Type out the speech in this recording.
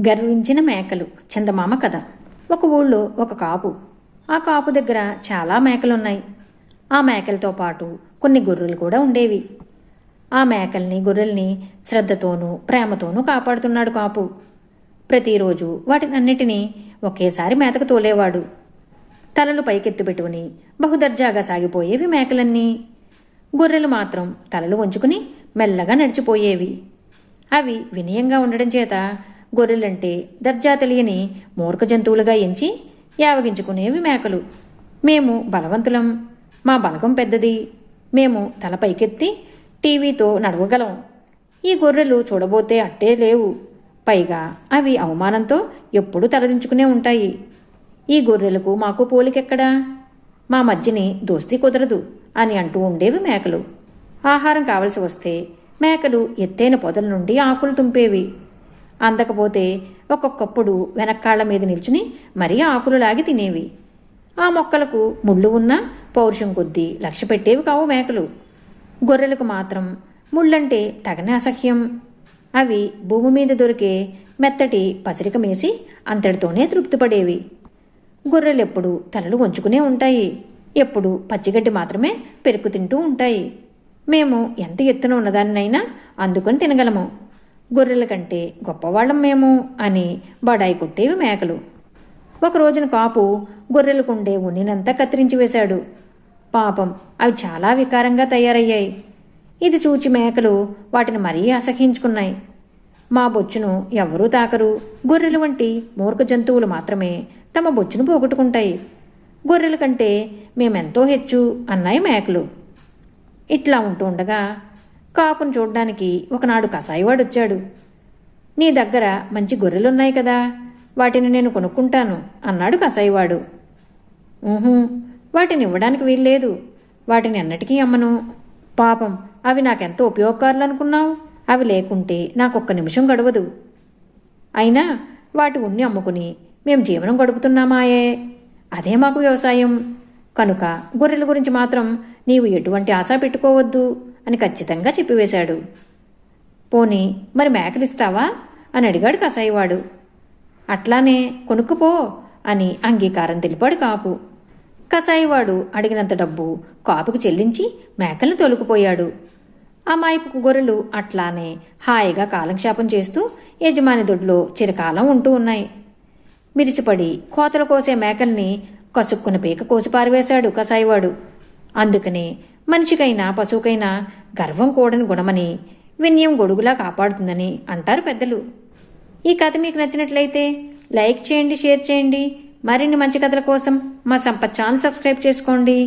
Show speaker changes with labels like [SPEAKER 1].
[SPEAKER 1] గర్వించిన మేకలు. చందమామ కథ. ఒక ఊళ్ళో ఒక కాపు. ఆ కాపు దగ్గర చాలా మేకలున్నాయి. ఆ మేకలతో పాటు కొన్ని గొర్రెలు కూడా ఉండేవి. ఆ మేకల్ని గొర్రెల్ని శ్రద్ధతోనూ ప్రేమతోనూ కాపాడుతున్నాడు కాపు. ప్రతిరోజు వాటినన్నిటినీ ఒకేసారి మేతకు తోలేవాడు. తలలు పైకెత్తు పెట్టుకుని బహుదర్జాగా సాగిపోయేవి మేకలన్నీ. గొర్రెలు మాత్రం తలలు వంచుకుని మెల్లగా నడిచిపోయేవి. అవి వినయంగా ఉండడం చేత గొర్రెలంటే దర్జా తెలియని మూర్ఖ జంతువులుగా ఎంచి యావగించుకునేవి మేకలు. మేము బలవంతులం. మా బలగం పెద్దది. మేము తల పైకెత్తి టీవీతో నడవగలం. ఈ గొర్రెలు చూడబోతే అట్టే లేవు. పైగా అవి అవమానంతో ఎప్పుడూ తలదించుకునే ఉంటాయి. ఈ గొర్రెలకు మాకు పోలికెక్కడా? మా మధ్యని దోస్తీ కుదరదు అని అంటూ ఉండేవి మేకలు. ఆహారం కావలసి వస్తే మేకలు ఎత్తైన పొదల నుండి ఆకులు తుంపేవి. అందకపోతే ఒక్కొక్కప్పుడు వెనక్కాళ్ళ మీద నిల్చుని మరీ ఆకులు లాగి తినేవి. ఆ మొక్కలకు ముళ్ళు ఉన్నా పౌరుషం కొద్దీ లక్ష్య పెట్టేవి కావు మేకలు. గొర్రెలకు మాత్రం ముళ్ళంటే తగని అసహ్యం. అవి భూమి మీద దొరికే మెత్తటి పసిరిక మేసి అంతటితోనే తృప్తిపడేవి. గొర్రెలెప్పుడు తలలు వంచుకునే ఉంటాయి. ఎప్పుడు పచ్చిగడ్డి మాత్రమే పెరుకు తింటూ ఉంటాయి. మేము ఎంత ఎత్తున ఉన్నదాన్నైనా అందుకొని తినగలము. గొర్రెల కంటే గొప్పవాళ్ళం మేము అని బడాయి కొట్టేవి మేకలు. ఒక రోజున కాపు గొర్రెలకుండే ఉన్నినంతా కత్తిరించి వేశాడు. పాపం అవి చాలా వికారంగా తయారయ్యాయి. ఇది చూచి మేకలు వాటిని మరీ అసహించుకున్నాయి మా బొచ్చును ఎవరూ తాకరు. గొర్రెలు వంటి మూర్ఖ జంతువులు మాత్రమే తమ బొచ్చును పోగొట్టుకుంటాయి. గొర్రెల కంటే మేమెంతో హెచ్చు అన్నాయి మేకలు. ఇట్లా ఉంటూ ఉండగా కాపును చూడ్డానికి ఒకనాడు కసాయివాడు వచ్చాడు. నీ దగ్గర మంచి గొర్రెలున్నాయి కదా వాటిని నేను కొనుక్కుంటాను అన్నాడు కసాయివాడు. ఊహూ వాటిని ఇవ్వడానికి వీల్లేదు. వాటిని ఎన్నటికీ అమ్మను. పాపం అవి నాకెంతో ఉపయోగకారులు అనుకున్నావు అవి లేకుంటే నాకొక్క నిమిషం గడవదు. అయినా వాటి ఉన్ని అమ్ముకుని మేము జీవనం గడుపుతున్నామాయే. అదే మాకు వ్యవసాయం. కనుక గొర్రెల గురించి మాత్రం నీవు ఎటువంటి ఆశ పెట్టుకోవద్దు. అని ఖచ్చితంగా చెప్పివేశాడు. పోనీ మరి మేకలిస్తావా అని అడిగాడు కసాయివాడు. అట్లానే కొనుక్కుపో అని అంగీకారం తెలిపాడు కాపు. కసాయివాడు అడిగినంత డబ్బు కాపుకి చెల్లించి మేకలను తొలుకుపోయాడు. అమాయపు గొర్రెలు అట్లానే హాయిగా కాలక్షేపం చేస్తూ యజమాని దొడ్లో చిరకాలం ఉంటూ ఉన్నాయి. మిరిసిపడి కోతలు కోసే మేకల్ని కసుక్కున పీక కోసి పారివేశాడు కసాయివాడు. అందుకనే మనిషికైనా పశువుకైనా గర్వం కూడని గుణమని వినయం గొడుగులా కాపాడుతుందని అంటారు పెద్దలు. ఈ కథ మీకు నచ్చినట్లయితే లైక్ చేయండి షేర్ చేయండి. మరిన్ని మంచి కథల కోసం మా సంపత్ ఛానల్ సబ్స్క్రైబ్ చేసుకోండి.